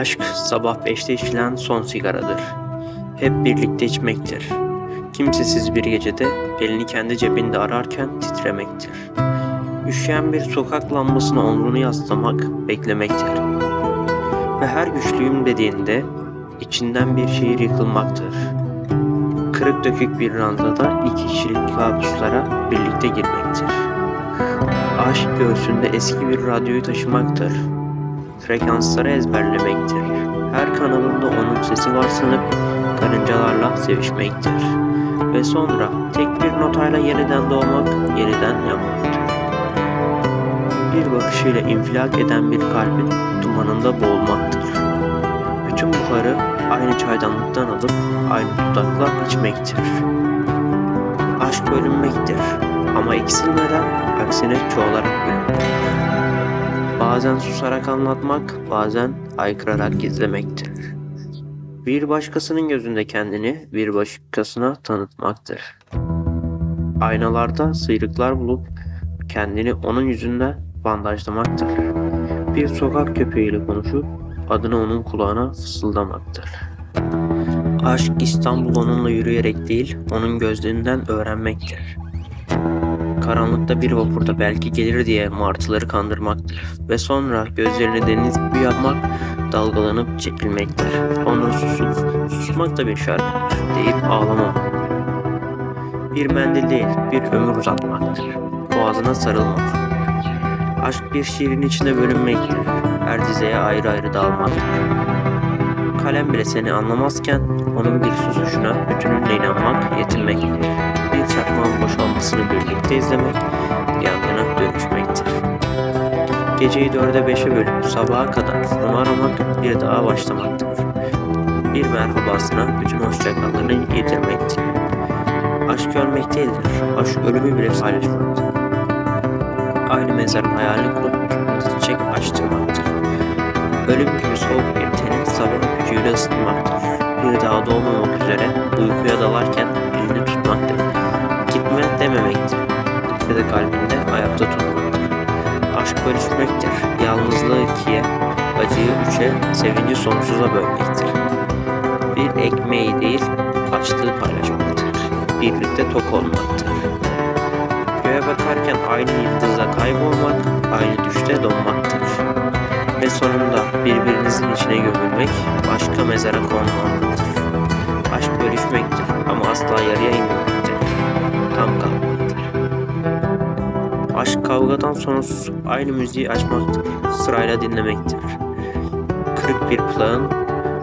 Aşk sabah beşte içilen son sigaradır. Hep birlikte içmektir. Kimsesiz bir gecede elini kendi cebinde ararken titremektir. Üşüyen bir sokak lambasına omrunu yaslamak beklemektir. Ve her güçlüyüm dediğinde içinden bir şehir yıkılmaktır. Kırık dökük bir ranzada iki kişilik kabuslara birlikte girmektir. Aşk göğsünde eski bir radyoyu taşımaktır frekansları ezberlemektir. Her kanalında onun sesi var sanıp karıncalarla sevişmektir. Ve sonra tek bir notayla yeniden doğmak, yeniden yanmaktır. Bir bakışıyla infilak eden bir kalbin dumanında boğulmaktır. Bütün buharı aynı çaydanlıktan alıp aynı dudakla içmektir. Aşk bölünmektir ama eksilmeden aksine çoğalarak bölünür. Bazen susarak anlatmak, bazen haykırarak gizlemektir. Bir başkasının gözünde kendini bir başkasına tanıtmaktır. Aynalarda sıyrıklar bulup kendini onun yüzünden bandajlamaktır. Bir sokak köpeğiyle konuşup adını onun kulağına fısıldamaktır. Aşk İstanbul onunla yürüyerek değil, onun gözlerinden öğrenmektir. Karanlıkta bir vapurda belki gelir diye martıları kandırmaktır. Ve sonra gözlerini deniz gibi yapmak, dalgalanıp çekilmektir. Sonra susup, susmak da bir şarkıdır deyip ağlamamak. Bir mendil değil, bir ömür uzatmaktır. Boğazına sarılmak. Aşk bir şiirin içinde bölünmektir. Her dizeye ayrı ayrı dalmaktır. Kalem bile seni anlamazken onun bir susuşuna bütününle inanmak, yetinmektir bir çakmağın boşalmasını birlikte izlemek, yangına dönüşmektir. Geceyi dörde beşe bölüp sabaha kadar numaramak bir daha başlamaktır. Bir merhabasına bütün hoşçakallarını yedirmektir. Aşk ölmek değildir, aşk ölümü bile paylaşmaktır. Aynı mezarın hayalini kurup çiçek açtırmaktır. Ölüm gibi soğuk bir teni sabah gücüyle ısıtmaktır. Bir daha doğmamak üzere uykuya dalarken elini tutmaktır gitme dememektir. Gitse de kalbinde ayakta tutmaktır. Aşk bölüşmektir. Yalnızlığı ikiye, acıyı üçe, sevinci sonsuza bölmektir. Bir ekmeği değil, açlığı paylaşmaktır. Birlikte tok olmaktır. Göğe bakarken aynı yıldızda kaybolmak, aynı düşte donmaktır. Ve sonunda birbirinizin içine gömülmek, başka mezara konmamaktır. Aşk bölüşmektir ama asla yarıya inmemektir tam kalmaktır. Aşk kavgadan sonra susup aynı müziği açmaktır, sırayla dinlemektir. Kırık bir plağın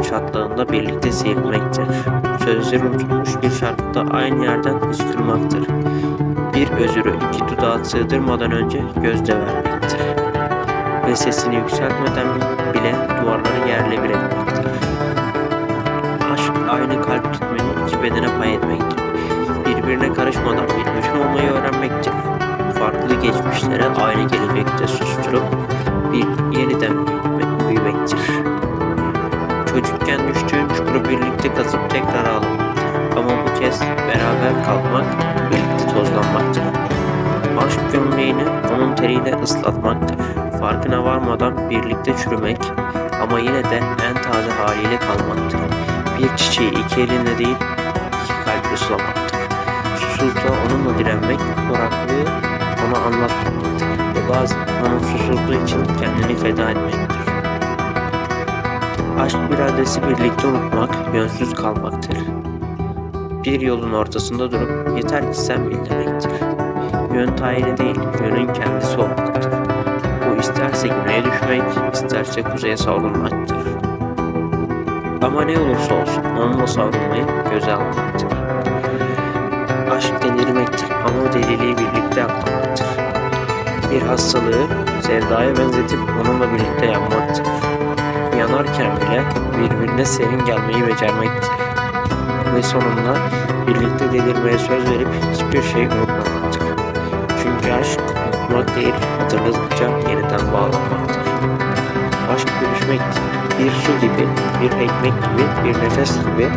çatlağında birlikte seyirmektir. Sözleri unutulmuş bir şarkıda aynı yerden hıçkırmaktır. Bir özürü iki dudağa sığdırmadan önce gözde vermektir. Ve sesini yükseltmeden bile geçmişlere aynı gelecekte susturup bir yeniden büyümektir. Çocukken düştüğün çukuru birlikte kazıp tekrar ağlamaktır. Ama bu kez beraber kalmak, birlikte tozlanmaktır. Aşk gömleğini onun teriyle ıslatmaktır. Farkına varmadan birlikte çürümek ama yine de en taze haliyle kalmaktır. Bir çiçeği iki elinle değil, iki kalple sulamaktır susuzluğa onunla direnmek, kuraklığı ona anlatmamaktır ve bazen onun susuzluğu için kendini feda etmektir. Aşk bir adresi birlikte unutmak, yönsüz kalmaktır. Bir yolun ortasında durup yeter ki sen bil demektir. Yön tayini değil, yönün kendisi olmalıdır. Bu isterse güneye düşmek, isterse kuzeye savrulmaktır. Ama ne olursa olsun onunla savrulmayı göze almaktır. Aşk delirmektir ama o deliliği birlikte yapmaktır. Bir hastalığı sevdaya benzetip onunla birlikte yapmaktır. Yanarken bile birbirine serin gelmeyi becermektir. Ve sonunda birlikte delirmeye söz verip hiçbir şey unutmamaktır. Çünkü aşk unutmak değil, hatırladıkça yeniden bağlanmaktır. Aşk görüşmektir. Bir su gibi, bir ekmek gibi, bir nefes gibi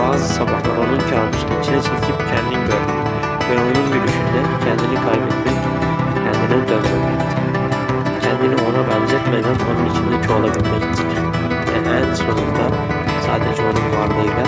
bazı sabahlar onun kabusunu içine çekip kendin görmek ve onun gülüşünde kendini kaybetmek, kendine dönmemektir. Kendini ona benzetmeden onun içinde çoğalabilmektir. sonunda sadece onun varlığıyla